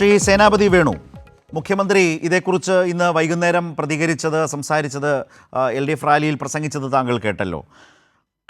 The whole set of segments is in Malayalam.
ശ്രീ സേനാപതി വേണു മുഖ്യമന്ത്രി ഇതേക്കുറിച്ച് ഇന്ന് വൈകുന്നേരം പ്രതികരിച്ചത് സംസാരിച്ചത് എൽ ഡി എഫ് റാലിയിൽ പ്രസംഗിച്ചത് താങ്കൾ കേട്ടല്ലോ.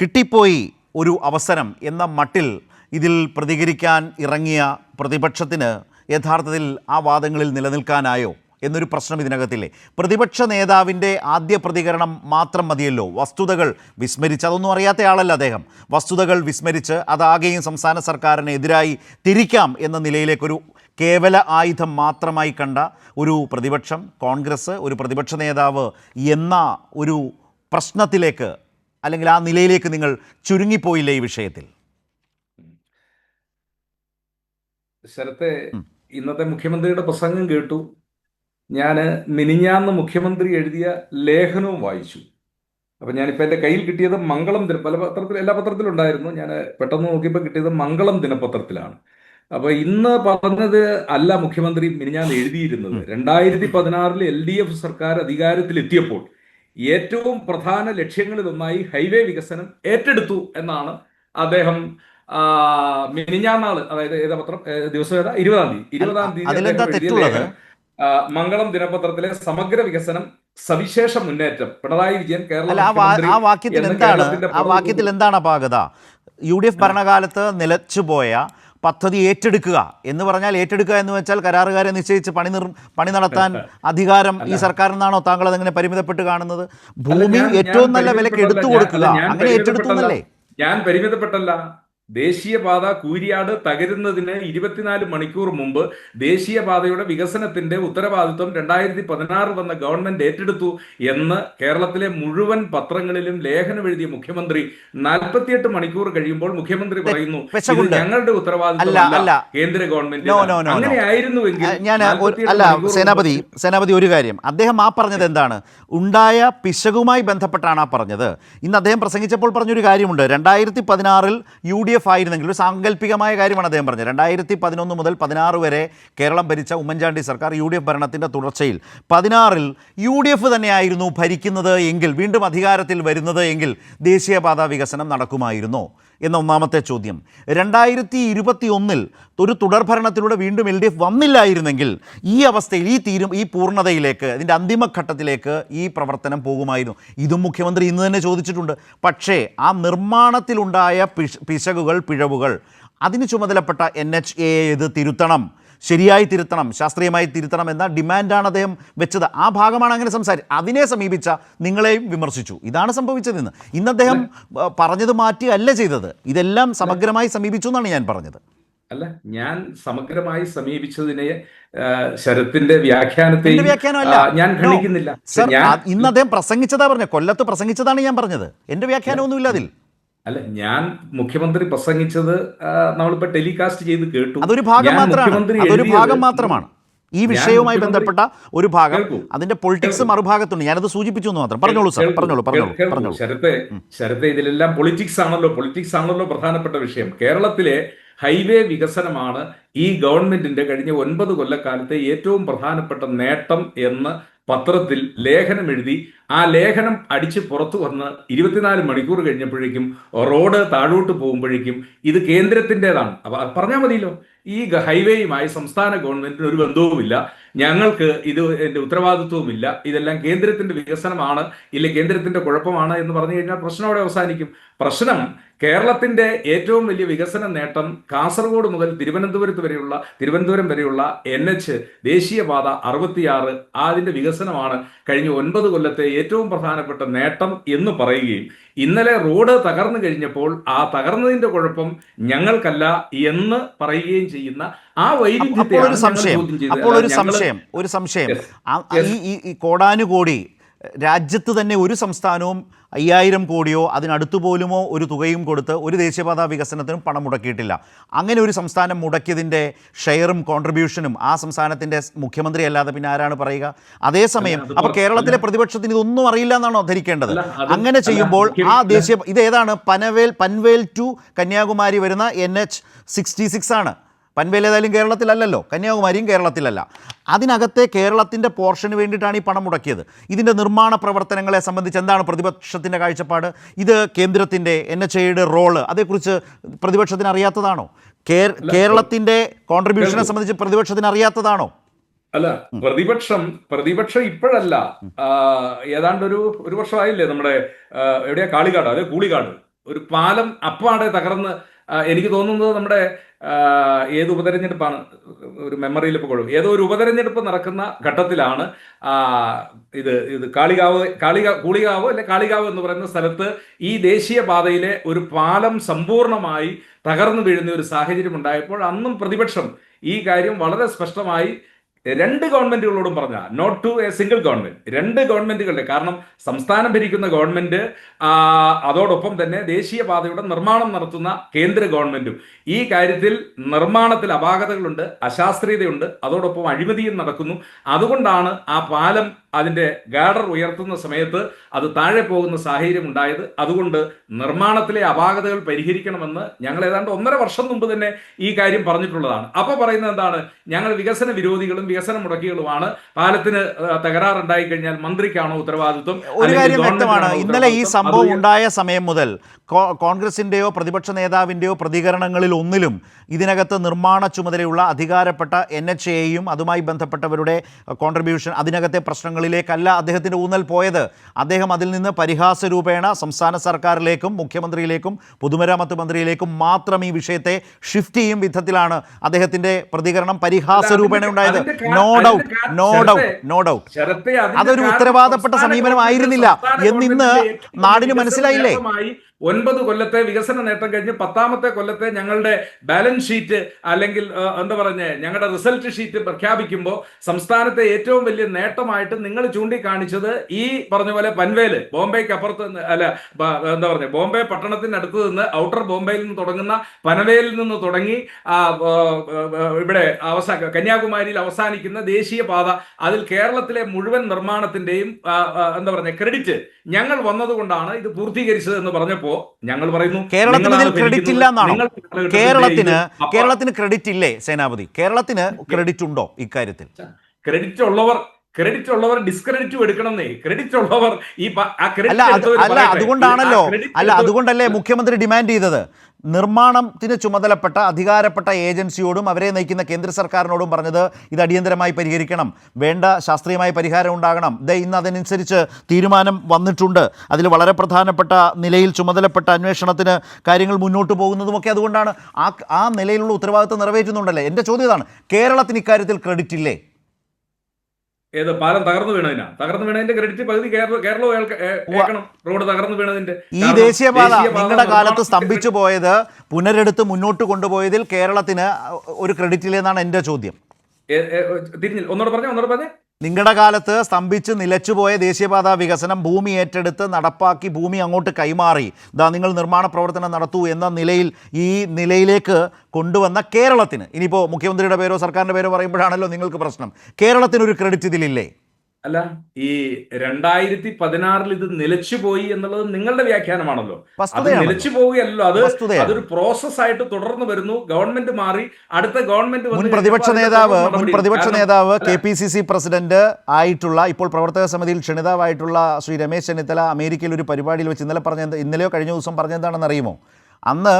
കിട്ടിപ്പോയി ഒരു അവസരം എന്ന മട്ടിൽ ഇതിൽ പ്രതികരിക്കാൻ ഇറങ്ങിയ പ്രതിപക്ഷത്തിന് യഥാർത്ഥത്തിൽ ആ വാദങ്ങളിൽ നിലനിൽക്കാനായോ എന്നൊരു പ്രശ്നം ഇതിനകത്തില്ലേ? പ്രതിപക്ഷ നേതാവിന്റെ ആദ്യ പ്രതികരണം മാത്രം മതിയല്ലോ. വസ്തുതകൾ വിസ്മരിച്ച് അതൊന്നും അറിയാത്ത ആളല്ല അദ്ദേഹം. വസ്തുതകൾ വിസ്മരിച്ച് അതാകെയും സംസ്ഥാന സർക്കാരിനെതിരായി തിരിക്കാം എന്ന നിലയിലേക്കൊരു കേവല ആയുധം മാത്രമായി കണ്ട ഒരു പ്രതിപക്ഷം കോൺഗ്രസ് ഒരു പ്രതിപക്ഷ നേതാവ് എന്ന ഒരു പ്രശ്നത്തിലേക്ക് അല്ലെങ്കിൽ ആ നിലയിലേക്ക് നിങ്ങൾ ചുരുങ്ങിപ്പോയില്ലേ ഈ വിഷയത്തിൽ? ശരത്തെ ഇന്നത്തെ മുഖ്യമന്ത്രിയുടെ പ്രസംഗം കേട്ടു. ഞാൻ മിനിഞ്ഞാന്ന് മുഖ്യമന്ത്രി എഴുതിയ ലേഖനവും വായിച്ചു. അപ്പം ഞാനിപ്പോൾ എന്റെ കയ്യിൽ കിട്ടിയത് മംഗളം ദിന പല പത്രത്തിൽ എല്ലാ പത്രത്തിലും ഉണ്ടായിരുന്നു. ഞാൻ പെട്ടെന്ന് നോക്കിയപ്പോൾ കിട്ടിയത് മംഗളം ദിനപത്രത്തിലാണ്. അപ്പോൾ ഇന്ന് പറഞ്ഞത് അല്ല മുഖ്യമന്ത്രി മിനിഞ്ഞാന്ന് എഴുതിയിരുന്നത്. രണ്ടായിരത്തി പതിനാറിൽ എൽ ഡി എഫ് സർക്കാർ അധികാരത്തിലെത്തിയപ്പോൾ ഏറ്റവും പ്രധാന ലക്ഷ്യങ്ങളിൽ ഒന്നായി ഹൈവേ വികസനം ഏറ്റെടുത്തു എന്നാണ് അദ്ദേഹം മിനിഞ്ഞാന്നാൾ അതായത് ഏതാ പത്രം? ദിവസം ഏതാ? ഇരുപതാം തീയതി. ഇരുപതാം തീയതി? മംഗളം ദിനപത്രത്തിലെ സമഗ്ര വികസനം സവിശേഷ മുന്നേറ്റം. പിണറായി വിജയൻ കേരള ആ വാക്യത്തിൽ എന്താണ് ആ വാക്യത്തിൽ എന്താണ് അപാകത? യു ഡി എഫ് ഭരണകാലത്ത് നിലച്ചുപോയ പദ്ധതി ഏറ്റെടുക്കുക എന്ന് പറഞ്ഞാൽ ഏറ്റെടുക്കുക എന്ന് വെച്ചാൽ കരാറുകാരെ നിശ്ചയിച്ച് പണി നിർ പണി നടത്താൻ അധികാരം ഈ സർക്കാരിനാണോ താങ്കൾ അതെങ്ങനെ പരിമിതപ്പെട്ട് കാണുന്നത്? ഭൂമി ഏറ്റവും നല്ല വിലക്ക് എടുത്തു കൊടുക്കുക അങ്ങനെ ഏറ്റെടുത്തു എന്നല്ലേ? ഞാൻ പരിമിതപ്പെട്ടല്ല. ദേശീയപാത കൂരിയാട് തകരുന്നതിന് ഇരുപത്തിനാല് മണിക്കൂർ മുമ്പ് ദേശീയപാതയുടെ വികസനത്തിന്റെ ഉത്തരവാദിത്വം രണ്ടായിരത്തി പതിനാറ് വന്ന ഗവൺമെന്റ് ഏറ്റെടുത്തു എന്ന് കേരളത്തിലെ മുഴുവൻ പത്രങ്ങളിലും ലേഖനം എഴുതിയ മുഖ്യമന്ത്രി നാൽപ്പത്തിയെട്ട് മണിക്കൂർ കഴിയുമ്പോൾ മുഖ്യമന്ത്രി പറയുന്നു ഞങ്ങളുടെ ഉത്തരവാദിത്വം കേന്ദ്ര ഗവൺമെന്റ് no, no, no. അങ്ങനെ ആയിരുന്നുവെങ്കിൽ ഞാൻ അല്ല സേനാപതി സേനാപതി ഒരു കാര്യം. അദ്ദേഹം ആ പറഞ്ഞത് എന്താണ്? ഉണ്ടായ പിശകുമായി ബന്ധപ്പെട്ടാണ് ആ പറഞ്ഞത്. ഇന്ന് അദ്ദേഹം പ്രസംഗിച്ചപ്പോൾ പറഞ്ഞൊരു കാര്യമുണ്ട്. രണ്ടായിരത്തി പതിനാറിൽ യു ഡി എഫ് ആയിരുന്നെങ്കിൽ ഒരു സാങ്കല്പികമായ കാര്യമാണ് അദ്ദേഹം പറഞ്ഞത്. രണ്ടായിരത്തി പതിനൊന്ന് മുതൽ പതിനാറ് വരെ കേരളം ഭരിച്ച ഉമ്മൻചാണ്ടി സർക്കാർ യു ഡി എഫ് ഭരണത്തിന്റെ തുടർച്ചയിൽ. പതിനാറിൽ യു ഡി എഫ് തന്നെയായിരുന്നു ഭരിക്കുന്നത് എങ്കിൽ വീണ്ടും അധികാരത്തിൽ വരുന്നത് എങ്കിൽ ദേശീയപാത വികസനം നടക്കുമായിരുന്നോ. എന്ന ഒന്നാമത്തെ ചോദ്യം. രണ്ടായിരത്തി ഇരുപത്തി ഒന്നിൽ ഒരു തുടർഭരണത്തിലൂടെ വീണ്ടും എൽ ഡി എഫ് വന്നില്ലായിരുന്നെങ്കിൽ ഈ അവസ്ഥയിൽ ഈ തീരും ഈ പൂർണതയിലേക്ക് ഇതിന്റെ അന്തിമഘട്ടത്തിലേക്ക് ഈ പ്രവർത്തനം പോകുമായിരുന്നു. ഇതും മുഖ്യമന്ത്രി ഇന്ന് തന്നെ ചോദിച്ചിട്ടുണ്ട്. പക്ഷേ ആ നിർമ്മാണത്തിലുണ്ടായ പിശ പിശകുകൾ പിഴവുകൾ അതിന് ചുമതലപ്പെട്ട എൻ എച്ച് എ ഇത് തിരുത്തണം. ശരിയായി തിരുത്തണം ശാസ്ത്രീയമായി തിരുത്തണം എന്ന ഡിമാൻഡാണ് അദ്ദേഹം വെച്ചത്. ആ ഭാഗമാണ് അങ്ങനെ സംസാരി അതിനെ സമീപിച്ച നിങ്ങളെയും വിമർശിച്ചു. ഇതാണ് സംഭവിച്ചത് ഇന്ന് അദ്ദേഹം പറഞ്ഞത് മാറ്റി അല്ല ചെയ്തത്. ഇതെല്ലാം സമഗ്രമായി സമീപിച്ചു എന്നാണ് ഞാൻ പറഞ്ഞത്. അല്ല ഞാൻ സമഗ്രമായി സമീപിച്ചതിനെ ശരത്തിന്റെ വ്യാഖ്യാനത്തെ ഞാൻ. ഖണ്ഡിക്കുന്നില്ല. ഇന്ന് അദ്ദേഹം പ്രസംഗിച്ചതാ പറഞ്ഞത്. കൊല്ലത്ത് പ്രസംഗിച്ചതാണ് ഞാൻ പറഞ്ഞത്. എന്റെ വ്യാഖ്യാനമൊന്നുമില്ല അതിൽ. അല്ല ഞാൻ മുഖ്യമന്ത്രി പ്രസംഗിച്ചത് നമ്മളിപ്പോ ടെലികാസ്റ്റ് ചെയ്ത് കേട്ടു. അതൊരു ഭാഗം മാത്രമാണ്. അതൊരു ഭാഗം മാത്രമാണ്. ഈ വിഷയവുമായി ബന്ധപ്പെട്ട ഒരു ഭാഗം. അതിന്റെ പൊളിറ്റിക്സ് മറുഭാഗത്തുണ്ട്. ഞാനത് സൂചിപ്പിച്ചു എന്ന് മാത്രം. പറഞ്ഞോളൂ സാർ. പറഞ്ഞോളൂ പറഞ്ഞോളൂ ശരത് പറഞ്ഞോളൂ ശരത്തെ ശരത്തെ ഇതിലെല്ലാം പൊളിറ്റിക്സ് ആണല്ലോ. പൊളിറ്റിക്സ് ആണല്ലോ പ്രധാനപ്പെട്ട വിഷയം. കേരളത്തിലെ ഹൈവേ വികസനമാണ് ഈ ഗവൺമെന്റിന്റെ കഴിഞ്ഞ ഒൻപത് കൊല്ലക്കാലത്തെ ഏറ്റവും പ്രധാനപ്പെട്ട നേട്ടം എന്ന് പത്രത്തിൽ ലേഖനം എഴുതി ആ ലേഖനം അടിച്ച് പുറത്തു വന്ന് ഇരുപത്തിനാല് മണിക്കൂർ കഴിഞ്ഞപ്പോഴേക്കും റോഡ് താഴോട്ട് പോകുമ്പോഴേക്കും ഇത് കേന്ദ്രത്തിന്റെതാണ്. അപ്പൊ പറഞ്ഞാൽ മതിയല്ലോ. ഈ ഹൈവേയുമായി സംസ്ഥാന ഗവൺമെന്റിന് ഒരു ബന്ധവുമില്ല. ഞങ്ങൾക്ക് ഇത് എന്റെ ഉത്തരവാദിത്വവുമില്ല. ഇതെല്ലാം കേന്ദ്രത്തിന്റെ വികസനമാണ് ഇല്ല കേന്ദ്രത്തിന്റെ കുഴപ്പമാണ് എന്ന് പറഞ്ഞു കഴിഞ്ഞാൽ പ്രശ്നം അവിടെ അവസാനിക്കും. പ്രശ്നം കേരളത്തിന്റെ ഏറ്റവും വലിയ വികസന നേട്ടം കാസർഗോഡ് മുതൽ തിരുവനന്തപുരത്ത് വരെയുള്ള തിരുവനന്തപുരം വരെയുള്ള എൻ എച്ച് ദേശീയപാത അറുപത്തിയാറ് അതിന്റെ വികസനമാണ് കഴിഞ്ഞ ഒൻപത് കൊല്ലത്തെ ഏറ്റവും പ്രധാനപ്പെട്ട നേട്ടം എന്ന് പറയുകയും ഇന്നലെ റോഡ് തകർന്നു കഴിഞ്ഞപ്പോൾ ആ തകർന്നതിന്റെ കുഴപ്പം ഞങ്ങൾക്കല്ല എന്ന് പറയുകയും ചെയ്യുന്ന ആ വൈരുദ്ധ്യത്തെ ചോദ്യം ചെയ്തത്. സംശയം ഒരു സംശയം. ഈ കോടാനുകോടി രാജ്യത്ത് തന്നെ ഒരു സംസ്ഥാനവും അയ്യായിരം കോടിയോ അതിനടുത്തു പോലുമോ ഒരു തുകയും കൊടുത്ത് ഒരു ദേശീയപാത വികസനത്തിനും പണം മുടക്കിയിട്ടില്ല. അങ്ങനെ ഒരു സംസ്ഥാനം മുടക്കിയതിന്റെ ഷെയറും കോൺട്രിബ്യൂഷനും ആ സംസ്ഥാനത്തിന്റെ മുഖ്യമന്ത്രി അല്ലാതെ പിന്നെ ആരാണ് പറയുക? അതേസമയം അപ്പോൾ കേരളത്തിലെ പ്രതിപക്ഷത്തിന് ഇതൊന്നും അറിയില്ല എന്നാണോ ധരിക്കേണ്ടത്? അങ്ങനെ ചെയ്യുമ്പോൾ ആ ദേശീയ ഇത് ഏതാണ് പനവേൽ പൻവേൽ ടു കന്യാകുമാരി വരുന്ന എൻ എച്ച് സിക്സ്റ്റി സിക്സ് ആണ്. പൻവേൽ ഏതായാലും കേരളത്തിലല്ലല്ലോ കന്യാകുമാരിയും കേരളത്തിലല്ല. അതിനകത്തെ കേരളത്തിന്റെ പോർഷന് വേണ്ടിയിട്ടാണ് ഈ പണം മുടക്കിയത്. ഇതിന്റെ നിർമ്മാണ പ്രവർത്തനങ്ങളെ സംബന്ധിച്ച് എന്താണ് പ്രതിപക്ഷത്തിന്റെ കാഴ്ചപ്പാട്? ഇത് കേന്ദ്രത്തിന്റെ എൻ എച്ച് ഐയുടെ റോൾ അതേക്കുറിച്ച് പ്രതിപക്ഷത്തിന് അറിയാത്തതാണോ? കേരളത്തിന്റെ കേരളത്തിന്റെ കോൺട്രിബ്യൂഷനെ. സംബന്ധിച്ച് പ്രതിപക്ഷത്തിന് അറിയാത്തതാണോ? അല്ല പ്രതിപക്ഷം പ്രതിപക്ഷം ഇപ്പോഴല്ല ഏതാണ്ട് ഒരു ഒരു വർഷമായില്ലേ നമ്മുടെ എവിടെയാ കാളികാട് അതെ കൂളികാട്. ഒരു പാലം അപ്പാടെ തകർന്ന് എനിക്ക് തോന്നുന്നത് നമ്മുടെ ഏത് ഉപതെരഞ്ഞെടുപ്പാണ് ഒരു മെമ്മറിയിൽ ഇപ്പോൾ ഏതോ ഒരു ഉപതെരഞ്ഞെടുപ്പ് നടക്കുന്ന ഘട്ടത്തിലാണ് ഇത് ഇത് കാളികാവ് കാളിക കൂളികാവ് അല്ലെ കാളികാവ് എന്ന് പറയുന്ന സ്ഥലത്ത് ഈ ദേശീയ പാതയിലെ ഒരു പാലം സമ്പൂർണമായി തകർന്നു വീഴുന്ന ഒരു സാഹചര്യം ഉണ്ടായപ്പോൾ അന്നും പ്രതിപക്ഷം ഈ കാര്യം വളരെ സ്പഷ്ടമായി രണ്ട് ഗവൺമെന്റുകളോടും പറഞ്ഞ not to a single government രണ്ട് ഗവൺമെന്റുകളുടെ കാരണം സംസ്ഥാനം ഭരിക്കുന്ന ഗവൺമെന്റ് അതോടൊപ്പം തന്നെ ദേശീയപാതയുടെ നിർമ്മാണം നടത്തുന്ന കേന്ദ്ര ഗവൺമെന്റും. ഈ കാര്യത്തിൽ നിർമ്മാണത്തിൽ അപാകതകളുണ്ട് അശാസ്ത്രീയതയുണ്ട് അതോടൊപ്പം അഴിമതിയും നടക്കുന്നു. അതുകൊണ്ടാണ് ആ പാലം അതിന്റെ ഗാഡർ ഉയർത്തുന്ന സമയത്ത് അത് താഴെ പോകുന്ന സാഹചര്യം ഉണ്ടായത്. അതുകൊണ്ട് നിർമ്മാണത്തിലെ അപാകതകൾ പരിഹരിക്കണമെന്ന് ഞങ്ങൾ ഏതാണ്ട് ഒന്നര വർഷം മുമ്പ് തന്നെ ഈ കാര്യം പറഞ്ഞിട്ടുള്ളതാണ്. അപ്പോൾ പറയുന്നത് എന്താണ്? ഞങ്ങൾ വികസന വിരോധികളും വികസന മുടക്കികളുമാണ്. പാലത്തിന് തകരാറുണ്ടായി കഴിഞ്ഞാൽ മന്ത്രിക്കാണോ ഉത്തരവാദിത്വം? ഒരു കാര്യം വ്യക്തമാണ്. ഇന്നലെ ഈ? സംഭവം ഉണ്ടായ സമയം മുതൽ കോൺഗ്രസിന്റെയോ പ്രതിപക്ഷ നേതാവിന്റെയോ പ്രതികരണങ്ങളിൽ ഒന്നിലും ഇതിനകത്ത് നിർമ്മാണ ചുമതലയുള്ള അധികാരപ്പെട്ട എൻ എച്ച് എയും അതുമായി ബന്ധപ്പെട്ടവരുടെ കോൺട്രിബ്യൂഷൻ അതിനകത്തെ പ്രശ്നങ്ങളിലേക്കല്ല അദ്ദേഹത്തിന്റെ ഊന്നൽ പോയത്. അദ്ദേഹം അതിൽ നിന്ന് പരിഹാസ രൂപേണ സംസ്ഥാന സർക്കാരിലേക്കും മുഖ്യമന്ത്രിയിലേക്കും പൊതുമരാമത്ത് മന്ത്രിയിലേക്കും മാത്രം ഈ വിഷയത്തെ ഷിഫ്റ്റ് ചെയ്യും വിധത്തിലാണ് അദ്ദേഹത്തിന്റെ പ്രതികരണം പരിഹാസ രൂപേണ ഉണ്ടായത്. No doubt no doubt no doubt അതൊരു ഉത്തരവാദപ്പെട്ട സമീപനമായിരുന്നില്ല എന്നിന്ന് നാടിന് മനസ്സിലായില്ലേ? ഒൻപത് കൊല്ലത്തെ വികസന നേട്ടം കഴിഞ്ഞ് പത്താമത്തെ കൊല്ലത്തെ ഞങ്ങളുടെ ബാലൻസ് ഷീറ്റ് അല്ലെങ്കിൽ എന്താ പറഞ്ഞ ഞങ്ങളുടെ റിസൾട്ട് ഷീറ്റ് പ്രഖ്യാപിക്കുമ്പോൾ സംസ്ഥാനത്തെ ഏറ്റവും വലിയ നേട്ടമായിട്ട് നിങ്ങൾ ചൂണ്ടിക്കാണിച്ചത് ഈ പറഞ്ഞ പോലെ പൻവേൽ ബോംബെക്ക് അപ്പുറത്ത് അല്ല എന്താ പറഞ്ഞ ബോംബെ പട്ടണത്തിനടുത്ത് നിന്ന് ഔട്ടർ ബോംബെയിൽ നിന്ന് തുടങ്ങുന്ന പനവേലിൽ നിന്ന് തുടങ്ങി ഇവിടെ അവസാന കന്യാകുമാരിയിൽ അവസാനിക്കുന്ന ദേശീയ പാത അതിൽ കേരളത്തിലെ മുഴുവൻ നിർമ്മാണത്തിന്റെയും എന്താ പറഞ്ഞ ക്രെഡിറ്റ് ഞങ്ങൾ വന്നതുകൊണ്ടാണ് ഇത് പൂർത്തീകരിച്ചത് എന്ന് പറഞ്ഞപ്പോ ഞങ്ങൾ പറയുന്നു കേരളത്തിന് ഇതിൽ ക്രെഡിറ്റ് ഇല്ല എന്നാണ് കേരളത്തിന് കേരളത്തിന് ക്രെഡിറ്റ് ഇല്ലേ സേനാപതി? കേരളത്തിന് ക്രെഡിറ്റ് ഉണ്ടോ ഇക്കാര്യത്തിൽ? ക്രെഡിറ്റ് ഉള്ളവർ ക്രെഡിറ്റ് ഉള്ളവർ ഡിസ്ക്രെഡിറ്റും എടുക്കണമെന്നേ. ക്രെഡിറ്റ് ഉള്ളവർ ഈ അല്ല അല്ല. അതുകൊണ്ടാണല്ലോ അല്ല അതുകൊണ്ടല്ലേ മുഖ്യമന്ത്രി ഡിമാൻഡ് ചെയ്തത്? നിർമ്മാണത്തിന് ചുമതലപ്പെട്ട അധികാരപ്പെട്ട ഏജൻസിയോടും അവരെ നയിക്കുന്ന കേന്ദ്ര സർക്കാരിനോടും പറഞ്ഞത് ഇത് അടിയന്തരമായി പരിഹരിക്കണം. വേണ്ട ശാസ്ത്രീയമായ പരിഹാരം ഉണ്ടാകണം. ദേ ഇന്ന് അതിനനുസരിച്ച് തീരുമാനം വന്നിട്ടുണ്ട്. അതിൽ വളരെ പ്രധാനപ്പെട്ട നിലയിൽ ചുമതലപ്പെട്ട അന്വേഷണത്തിന് കാര്യങ്ങൾ മുന്നോട്ട് പോകുന്നതുമൊക്കെ അതുകൊണ്ടാണ് ആ ആ നിലയിലുള്ള ഉത്തരവാദിത്വം നിറവേറ്റുന്നുണ്ടല്ലേ? എന്റെ ചോദ്യം ഇതാണ് കേരളത്തിന് ഇക്കാര്യത്തിൽ ക്രെഡിറ്റ് ഇല്ലേ? ഏത് പാലം തകർന്നു വീണതിനാ? തകർന്നു വീണതിന്റെ ക്രെഡിറ്റ് പകുതി കേരള കേരളവും റോഡ് തകർന്നു വീണതിന്റെ. ഈ ദേശീയപാത നിങ്ങളുടെ കാലത്ത് സ്തംഭിച്ചു പോയത് പുനരെടുത്ത് മുന്നോട്ട് കൊണ്ടുപോയതിൽ കേരളത്തിന് ഒരു ക്രെഡിറ്റ് ഇല്ലെന്നാണ് എന്റെ ചോദ്യം. തിരിഞ്ഞില്ല. ഒന്നോട് പറഞ്ഞേ ഒന്നോട് പറഞ്ഞേ. നിങ്ങളുടെ കാലത്ത് സ്തംഭിച്ച് നിലച്ചുപോയ ദേശീയപാതാ വികസനം ഭൂമി ഏറ്റെടുത്ത് നടപ്പാക്കി ഭൂമി അങ്ങോട്ട് കൈമാറി. ഇതാ നിങ്ങൾ നിർമ്മാണ പ്രവർത്തനം നടത്തൂ എന്ന നിലയിൽ ഈ നിലയിലേക്ക് കൊണ്ടുവന്ന കേരളത്തിന്. ഇനിയിപ്പോൾ മുഖ്യമന്ത്രിയുടെ പേരോ സർക്കാരിന്റെ പേരോ പറയുമ്പോഴാണല്ലോ നിങ്ങൾക്ക് പ്രശ്നം. കേരളത്തിനൊരു ക്രെഡിറ്റ് ഇതിലില്ലേ? അല്ല ഈ രണ്ടായിരത്തി പതിനാറിൽ ഇത് നിലച്ചു പോയി എന്നുള്ളത് നിങ്ങളുടെ വ്യാഖ്യാനമാണല്ലോ. അത് നിലച്ചു പോവുകയല്ലോ അത് അതൊരു പ്രോസസ് ആയിട്ട് തുടർന്ന് വരുന്നു. ഗവൺമെന്റ് മാറി അടുത്ത ഗവൺമെന്റ് മുൻ പ്രതിപക്ഷ നേതാവ് മുൻ പ്രതിപക്ഷ നേതാവ് K P C C president ആയിട്ടുള്ള ഇപ്പോൾ പ്രവർത്തക സമിതിയിൽ ക്ഷണിതാവായിട്ടുള്ള ശ്രീ രമേശ് ചെന്നിത്തല അമേരിക്കയിൽ ഒരു പരിപാടിയിൽ വെച്ച് ഇന്നലെ പറഞ്ഞ ഇന്നലെയോ കഴിഞ്ഞ ദിവസം പറഞ്ഞെന്താണെന്ന് അറിയുമോ അന്ന്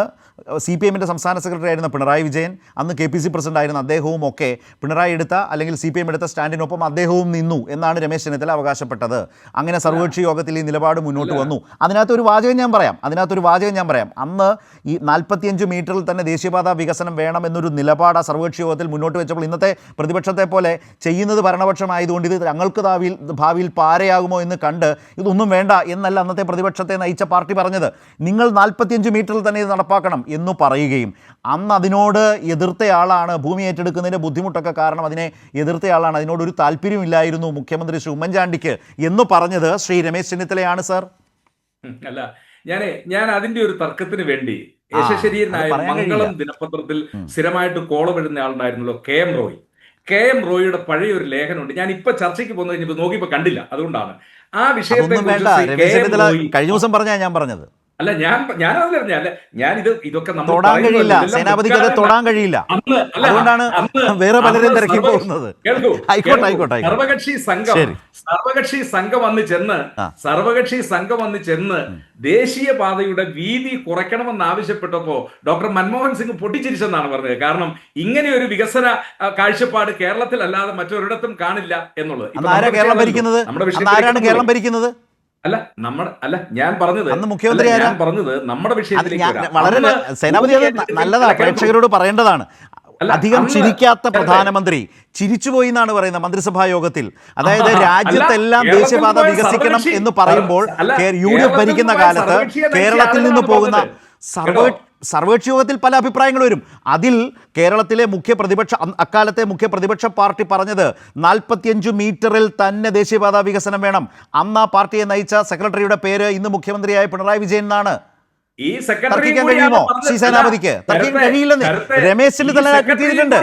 സി പി എമ്മിന്റെ സംസ്ഥാന സെക്രട്ടറി ആയിരുന്ന പിണറായി വിജയൻ അന്ന് കെ പി സി പ്രസിഡന്റ് ആയിരുന്ന അദ്ദേഹവും ഒക്കെ പിണറായി എടുത്ത അല്ലെങ്കിൽ സി പി എം എടുത്ത സ്റ്റാൻഡിനൊപ്പം അദ്ദേഹവും നിന്നു എന്നാണ് രമേശ് ചെന്നിത്തല അവകാശപ്പെട്ടത്. അങ്ങനെ സർവകക്ഷി യോഗത്തിൽ ഈ നിലപാട് മുന്നോട്ട് വന്നു. അതിനകത്തൊരു വാചകം ഞാൻ പറയാം. അതിനകത്തൊരു വാചകം ഞാൻ പറയാം. അന്ന് ഈ നാൽപ്പത്തിയഞ്ച് മീറ്ററിൽ തന്നെ ദേശീയപാത വികസനം വേണം എന്നൊരു നിലപാട് ആ സർവകക്ഷി യോഗത്തിൽ മുന്നോട്ട് വെച്ചപ്പോൾ ഇന്നത്തെ പ്രതിപക്ഷത്തെ പോലെ ചെയ്യുന്നത് ഭരണപക്ഷമായതുകൊണ്ട് ഇത് ഞങ്ങൾക്ക് ഭാവിയിൽ ഭാവിയിൽ പാരയാകുമോ എന്ന് കണ്ട് ഇതൊന്നും വേണ്ട എന്നല്ല അന്നത്തെ പ്രതിപക്ഷത്തെ നയിച്ച പാർട്ടി പറഞ്ഞത്. നിങ്ങൾ നാൽപ്പത്തിയഞ്ച് മീറ്ററിൽ തന്നെ ഇത് നടപ്പാക്കണം. എന്ന് പറയുകയും അന്ന് അതിനോട് എതിർത്തയാളാണ് ഭൂമി ഏറ്റെടുക്കുന്നതിന്റെ ബുദ്ധിമുട്ടൊക്കെ കാരണം അതിനെ എതിർത്തയാളാണ് അതിനോട് ഒരു താല്പര്യമില്ലായിരുന്നു മുഖ്യമന്ത്രി ശ്രീ ഉമ്മൻചാണ്ടിക്ക് എന്ന് പറഞ്ഞത് ശ്രീ രമേശ് ചെന്നിത്തലയാണ് സർ. അല്ല ഞാനേ ഞാൻ അതിന്റെ ഒരു തർക്കത്തിന് വേണ്ടി യശശരീരനായ മംഗളം ദിനപത്രത്തിൽ സ്ഥിരമായിട്ട് കോളം എഴുതുന്ന ആളുണ്ടായിരുന്നല്ലോ K M Roy. K M റോയിയുടെ പഴയ ഒരു ലേഖനമുണ്ട്. ഞാൻ ഇപ്പൊ ചർച്ചയ്ക്ക് പോകുന്നത് നോക്കിയപ്പോ കണ്ടില്ല. അതുകൊണ്ടാണ്. ആ വിഷയത്തെ കഴിഞ്ഞ ദിവസം പറഞ്ഞാ ഞാൻ പറഞ്ഞത്. അല്ല ഞാൻ ഞാൻ പറഞ്ഞ അല്ല ഞാൻ ഇത് ഇതൊക്കെ നമ്മൾ തൊടാൻ കഴിയില്ല സേനാപതിക്ക് അത് തൊടാൻ കഴിയില്ല അതുകൊണ്ടാണ് വേറെ പലരും തിരക്കി പോകുന്നത് ആയിക്കോട്ടെ. ആയിക്കോട്ടെ. സർവകക്ഷി സംഘം. സർവകക്ഷി സംഘം വന്ന് ചെന്ന്. സർവകക്ഷി സംഘം വന്ന് ചെന്ന് ദേശീയ പാതയുടെ വീതി കുറയ്ക്കണമെന്ന് ആവശ്യപ്പെട്ടപ്പോ ഡോക്ടർ മൻമോഹൻ സിംഗ് പൊട്ടിച്ചിരിച്ചെന്നാണ് പറഞ്ഞത് കാരണം ഇങ്ങനെ ഒരു വികസന കാഴ്ചപ്പാട് കേരളത്തിൽ അല്ലാതെ മറ്റൊരിടത്തും കാണില്ല എന്നുള്ളത് കേരളം ഭരിക്കുന്നത് നമ്മുടെ കേരളം ഭരിക്കുന്നത് അല്ല നമ്മൾ അല്ല ഞാൻ പറഞ്ഞത് അന്ന് മുഖ്യമന്ത്രി ഞാൻ പറഞ്ഞത് നമ്മുടെ വിഷയത്തിലേക്ക് വളരെ സേനാപതി. പ്രേക്ഷകരോട് പറയേണ്ടതാണ് അധികം ചിരിക്കാത്ത. പ്രധാനമന്ത്രി ചിരിച്ചുപോയി എന്നാണ് പറയുന്നത് മന്ത്രിസഭാ യോഗത്തിൽ അതായത് രാജ്യത്തെല്ലാം ദേശീയപാത വികസിക്കണം എന്ന് പറയുമ്പോൾ യു ഡി എഫ് ഭരിക്കുന്ന കാലത്ത് കേരളത്തിൽ നിന്ന് പോകുന്ന. സർവേ കേട്ടോ? സർവേക്ഷ യോഗത്തിൽ പല അഭിപ്രായങ്ങൾ വരും അതിൽ കേരളത്തിലെ മുഖ്യ പ്രതിപക്ഷ അക്കാലത്തെ മുഖ്യ പ്രതിപക്ഷ പാർട്ടി പറഞ്ഞത് നാൽപ്പത്തിയഞ്ച് മീറ്ററിൽ തന്നെ ദേശീയപാത വികസനം വേണം അന്ന് ആ പാർട്ടിയെ നയിച്ച സെക്രട്ടറിയുടെ പേര് ഇന്ന് മുഖ്യമന്ത്രിയായ പിണറായി വിജയൻ എന്നാണ് ഈ സെക്രട്ടറി കഴിയുമോ സേനാപതിക്ക്? തർക്കിക്കാൻ കഴിയില്ലെന്ന്. രമേശ് ചെന്നിത്തല അഡ്മിറ്റ് ചെയ്തിട്ടുണ്ട്.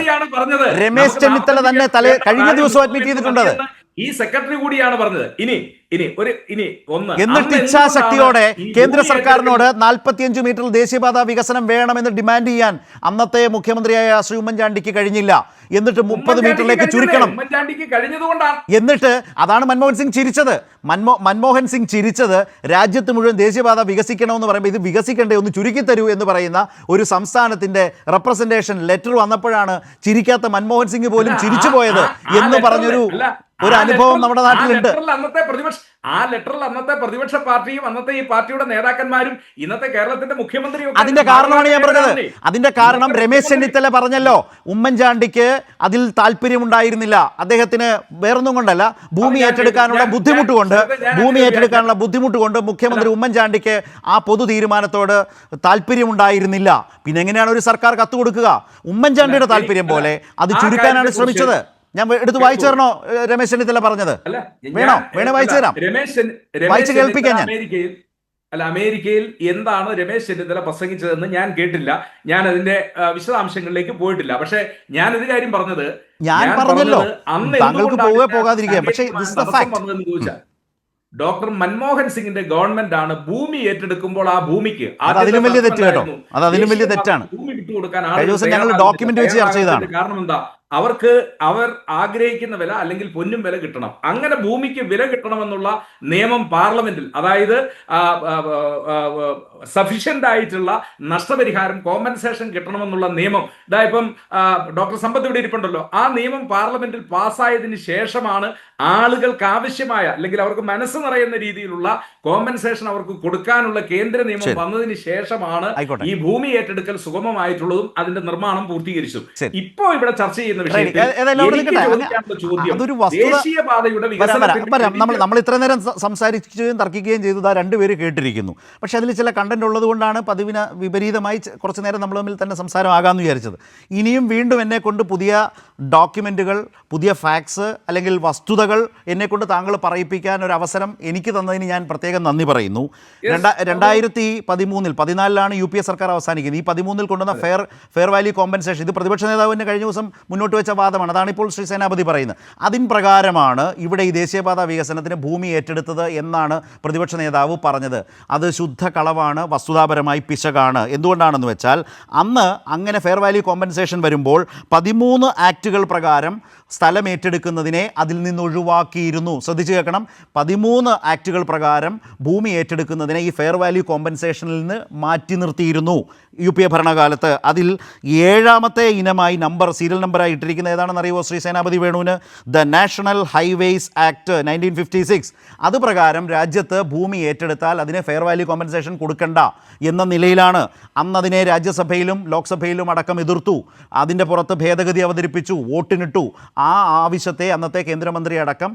രമേശ് ചെന്നിത്തല തന്നെ തലേ- കഴിഞ്ഞ ദിവസം അഡ്മിറ്റ് ചെയ്തിട്ടുണ്ട് അത്. ഈ സെക്രട്ടറി കൂടിയാണ് പറഞ്ഞത്. ഇനി ഇനി ഒരു ഇനി ഒന്ന് എന്നിട്ട് ഇച്ഛാശക്തിയോടെ കേന്ദ്ര സർക്കാരിനോട് നാൽപ്പത്തിയഞ്ച് മീറ്റർ ദേശീയപാത വികസനം വേണമെന്ന് ഡിമാൻഡ് ചെയ്യാൻ അന്നത്തെ മുഖ്യമന്ത്രിയായ ശ്രീ ഉമ്മൻചാണ്ടിക്ക് കഴിഞ്ഞില്ല. എന്നിട്ട് മുപ്പത് മീറ്ററിലേക്ക്? ചുരുക്കണം. എന്നിട്ട് അതാണ് മൻമോഹൻ സിംഗ് ചിരിച്ചത്. മൻമോ മൻമോഹൻ സിംഗ് ചിരിച്ചത് രാജ്യത്ത് മുഴുവൻ ദേശീയപാത വികസിക്കണമെന്ന് പറയുമ്പോൾ ഇത് വികസിക്കണ്ടേ ഒന്ന് ചുരുക്കി തരൂ എന്ന് പറയുന്ന ഒരു സംസ്ഥാനത്തിന്റെ റെപ്രസെന്റേഷൻ ലെറ്റർ വന്നപ്പോഴാണ് ചിരിക്കാത്ത മൻമോഹൻ സിംഗ് പോലും ചിരിച്ചു പോയത് എന്ന് പറഞ്ഞൊരു ഒരു അനുഭവം നമ്മുടെ നാട്ടിലുണ്ട്. അന്നത്തെ പ്രതിപക്ഷ ആ ലെറ്ററിൽ അന്നത്തെ പ്രതിപക്ഷ പാർട്ടിയും അന്നത്തെ ഈ പാർട്ടിയുടെ നേതാക്കന്മാരും ഇന്നത്തെ കേരളത്തിന്റെ മുഖ്യമന്ത്രിയും അതിന്റെ കാരണമാണ് ഞാൻ പറഞ്ഞത്. അതിന്റെ കാരണം രമേശ് ചെന്നിത്തല പറഞ്ഞല്ലോ ഉമ്മൻചാണ്ടിക്ക് അതിൽ താല്പര്യമുണ്ടായിരുന്നില്ല. അദ്ദേഹത്തിന് വേറൊന്നും കൊണ്ടല്ല. ഭൂമി ഏറ്റെടുക്കാനുള്ള ബുദ്ധിമുട്ട് കൊണ്ട് ഭൂമി ഏറ്റെടുക്കാനുള്ള ബുദ്ധിമുട്ട് കൊണ്ട് മുഖ്യമന്ത്രി ഉമ്മൻചാണ്ടിക്ക് ആ പൊതു തീരുമാനത്തോട് താല്പര്യമുണ്ടായിരുന്നില്ല. പിന്നെ എങ്ങനെയാണ് ഒരു സർക്കാർ കത്ത് കൊടുക്കുക? ഉമ്മൻചാണ്ടിയുടെ താല്പര്യം പോലെ അത് ചുരുക്കാനാണ് ശ്രമിച്ചത്. ഞാൻ എടുത്ത് വായിച്ചു തരണോ? രമേശ് ചെന്നിത്തല പറഞ്ഞത്. വേണോ? വേണേ വായിച്ചു തരാം. വായിച്ചു കേൾപ്പിക്കാൻ ഞാൻ. അമേരിക്കയിൽ അല്ല അമേരിക്കയിൽ എന്താണ് രമേശ് ചെന്നിത്തല പ്രസംഗിച്ചതെന്ന് ഞാൻ കേട്ടില്ല. ഞാൻ അതിന്റെ വിശദാംശങ്ങളിലേക്ക് പോയിട്ടില്ല. പക്ഷെ ഞാൻ ഒരു കാര്യം പറഞ്ഞത് ഞാൻ പറഞ്ഞല്ലോ, താങ്കൾക്ക് പോകാതിരിക്കുക. പക്ഷേ ഡോക്ടർ മൻമോഹൻ സിംഗിന്റെ ഗവൺമെന്റ് ആണ് ഭൂമി ഏറ്റെടുക്കുമ്പോൾ ആ ഭൂമിക്ക്. അതിലും വലിയ തെറ്റ് കേട്ടോ. അത് അതിലും വലിയ തെറ്റാണ്. ഭൂമി വിട്ടുകൊടുക്കാൻ ഞങ്ങൾ ഡോക്യുമെന്റ് വെച്ച് ചർച്ച ചെയ്തതാണ്. കാരണം എന്താ? അവർക്ക് അവർ ആഗ്രഹിക്കുന്ന വില അല്ലെങ്കിൽ പൊന്നും വില കിട്ടണം. അങ്ങനെ ഭൂമിക്ക് വില കിട്ടണമെന്നുള്ള നിയമം പാർലമെന്റിൽ അതായത് സഫീഷ്യന്റ് ആയിട്ടുള്ള നഷ്ടപരിഹാരം കോമ്പൻസേഷൻ കിട്ടണമെന്നുള്ള നിയമം. ഇതാ ഡോക്ടർ സമ്പത്ത് ഇവിടെ ഇരിപ്പുണ്ടല്ലോ. ആ നിയമം പാർലമെന്റിൽ പാസ്സായതിനു ശേഷമാണ് ആളുകൾക്ക് ആവശ്യമായ അല്ലെങ്കിൽ അവർക്ക് മനസ്സ് നിറയുന്ന രീതിയിലുള്ള കോമ്പൻസേഷൻ അവർക്ക് കൊടുക്കാനുള്ള കേന്ദ്ര നിയമം. വന്നതിന് ശേഷമാണ് ഈ ഭൂമി ഏറ്റെടുക്കൽ സുഗമമായിട്ടുള്ളതും അതിന്റെ നിർമ്മാണം പൂർത്തീകരിച്ചു ഇപ്പോ ഇവിടെ ചർച്ച ചെയ്യുന്ന വിഷയം നമ്മൾ ഇത്ര നേരം സംസാരിക്കുകയും തർക്കിക്കുകയും ചെയ്തു രണ്ടുപേര് കേട്ടിരിക്കുന്നു. പക്ഷെ അതിൽ ചില കണ്ടന്റ് ഉള്ളത് കൊണ്ടാണ് പതിവിന് വിപരീതമായി കുറച്ചു കുറച്ച് നേരം നമ്മൾ തമ്മിൽ തന്നെ സംസാരമാകാമെന്ന് വിചാരിച്ചത്. ഇനിയും വീണ്ടും എന്നെ കൊണ്ട് പുതിയ ഡോക്യുമെന്റുകൾ പുതിയ ഫാക്സ് അല്ലെങ്കിൽ വസ്തുതകൾ എന്നെ കൊണ്ട് താങ്കൾ പറയിപ്പിക്കാൻ ഒരു അവസരം എനിക്ക് തന്നതിന് ഞാൻ പ്രത്യേകം നന്ദി പറയുന്നു. രണ്ടാ രണ്ടായിരത്തി പതിമൂന്നിൽ പതിനാലിലാണ് യു പി എ സർക്കാർ അവസാനിക്കുന്നത്. ഈ പതിമൂന്നിൽ കൊണ്ടുവന്ന ഫെയർ ഫെയർ വാല്യൂ കോമ്പൻസേഷൻ. ഇത് പ്രതിപക്ഷ നേതാവ് തന്നെ കഴിഞ്ഞ ദിവസം മുന്നോട്ട് വെച്ച വാദമാണ്. അതാണ് ഇപ്പോൾ ശ്രീ സേനാപതി പറയുന്നത്. അതിൻ പ്രകാരമാണ് ഇവിടെ ഈ ദേശീയപാത വികസനത്തിന് ഭൂമി ഏറ്റെടുത്തത് എന്നാണ് പ്രതിപക്ഷ നേതാവ് പറഞ്ഞത്. അത് ശുദ്ധ കളവാണ് വസ്തുതാപരമായി പിശകാണ്. എന്തുകൊണ്ടാണെന്ന് വെച്ചാൽ അന്ന് അങ്ങനെ ഫെയർ വാല്യൂ കോമ്പൻസേഷൻ വരുമ്പോൾ പതിമൂന്ന് ആക്റ്റുകൾ പ്രകാരം സ്ഥലം ഏറ്റെടുക്കുന്നതിനെ അതിൽ നിന്ന് ഒഴിവാക്കിയിരുന്നു. ശ്രദ്ധിച്ചു കേൾക്കണം. പതിമൂന്ന് ആക്റ്റുകൾ പ്രകാരം ഭൂമി ഏറ്റെടുക്കുന്നതിനെ ഈ ഫെയർ വാല്യൂ കോമ്പൻസേഷനിൽ നിന്ന് മാറ്റി നിർത്തിയിരുന്നു. യു പി എ ഭരണകാലത്ത് അതിൽ ഏഴാമത്തെ ഇനമായി നമ്പർ സീരിയൽ നമ്പറായി ഇട്ടിരിക്കുന്ന ഏതാണെന്ന് അറിയുമോ Shri Senapati വേണുവിന്? The national highways act nineteen fifty six. അത് പ്രകാരം രാജ്യത്ത് ഭൂമി ഏറ്റെടുത്താൽ അതിന് ഫെയർ വാല്യൂ കോമ്പൻസേഷൻ കൊടുക്കണ്ട എന്ന നിലയിലാണ്. അന്നതിനെ രാജ്യസഭയിലും ലോക്സഭയിലും അടക്കം എതിർത്തു. അതിന്റെ പുറത്ത് ഭേദഗതി അവതരിപ്പിച്ചു വോട്ടിനിട്ടു. ആ ആവശ്യത്തെ അന്നത്തെ കേന്ദ്രമന്ത്രി അടക്കം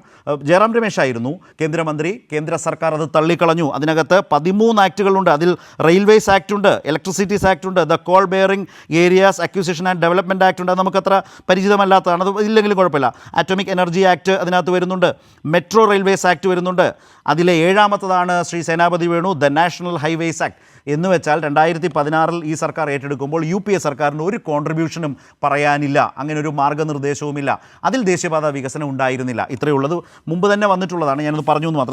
ജയറാം രമേശ് ആയിരുന്നു. കേന്ദ്രമന്ത്രി കേന്ദ്ര സർക്കാർ അത് തള്ളിക്കളഞ്ഞു. അതിനകത്ത് പതിമൂന്ന് ആക്റ്റുകളുണ്ട് അതിൽ റെയിൽവേസ് ആക്ട് ഉണ്ട് ഇലക്ട്രിസിറ്റീസ് ആക്ട് ഉണ്ട് the coal bearing areas acquisition and development act ഉണ്ട് അത് നമുക്കത്ര പരിചിതമല്ലാത്തതാണ്. അത് ഇല്ലെങ്കിലും കുഴപ്പമില്ല. ആറ്റോമിക് എനർജി ആക്ട് അതിനകത്ത് വരുന്നുണ്ട്. മെട്രോ റെയിൽവേസ് ആക്ട് വരുന്നുണ്ട്. അതിലെ ഏഴാമത്തതാണ് Shri Senapati Venu. The national highways act എന്ന് വെച്ചാൽ രണ്ടായിരത്തി പതിനാറിൽ ഈ സർക്കാർ ഏറ്റെടുക്കുമ്പോൾ യു പി എ സർക്കാരിന് ഒരു കോൺട്രിബ്യൂഷനും പറയാനില്ല. അങ്ങനെ ഒരു മാർഗനിർദ്ദേശവുമില്ല. അതിൽ ദേശീയപാത വികസനം ഉണ്ടായിരുന്നില്ല. ഇത്രയുള്ളത് മുമ്പ് തന്നെ വന്നിട്ടുള്ളതാണ്. ഞാനത് പറഞ്ഞു എന്ന് മാത്രം